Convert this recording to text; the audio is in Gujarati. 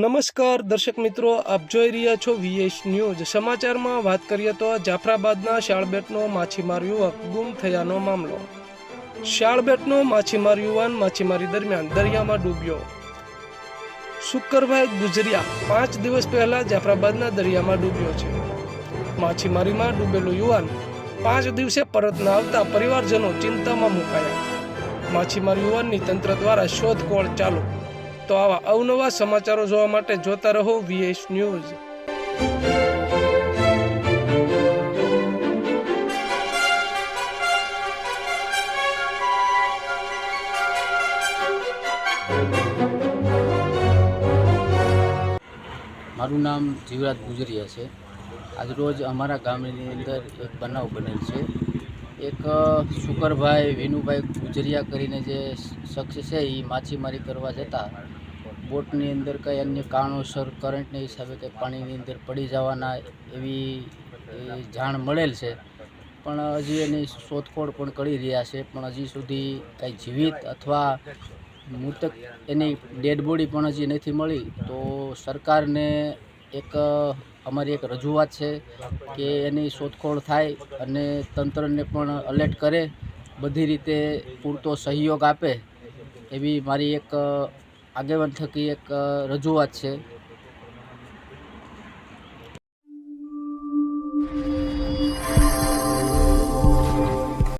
નમસ્કાર દર્શક મિત્રો, આપ જોઈ રહ્યા છો વીએસ ન્યૂઝ. સમાચારમાં વાત કરીએ તો જાફરાબાદના શાળબેટનો માછીમાર યુવક ગુમ થયાનો મામલો. શાળબેટનો માછીમાર યુવાન માછીમારી દરમિયાન દરિયામાં ડૂબ્યો. શુક્રભાઈ ગુજરિયા પાંચ દિવસ પહેલા જાફરાબાદના દરિયામાં ડૂબ્યો છે. માછીમારીમાં ડૂબેલો યુવાન પાંચ દિવસે પરત ન આવતા પરિવારજનો ચિંતામાં મુકાયા. માછીમાર યુવાનની તંત્ર દ્વારા શોધખોળ ચાલુ. તો આવા અવનવા સમાચારો જોવા માટે જોતા રહો વીએસ ન્યૂઝ મારું નામ જીવરાજ ગુજરિયા છે. આજરોજ અમારા ગામની અંદર એક બનાવ બનેલ છે. એક શુકરભાઈ વિનુભાઈ ગુજરિયા કરીને જે શખ્સ છે એ માછીમારી કરવા જતા બોટની અંદર કંઈ અન્ય કારણોસર કરંટને હિસાબે કંઈ પાણીની અંદર પડી જવાના એવી જાણ મળેલ છે. પણ હજી એની શોધખોળ પણ કરી રહ્યા છે. પણ હજી સુધી કાંઈ જીવિત અથવા મૃતક એની ડેડ બોડી પણ હજી નથી મળી. તો સરકારને એક, અમારી એક રજૂઆત છે કે એની શોધખોળ થાય અને તંત્રને પણ અલર્ટ કરે, બધી રીતે પૂરતો સહયોગ આપે એવી મારી એક આગેવાન થકી એક રજૂઆત છે.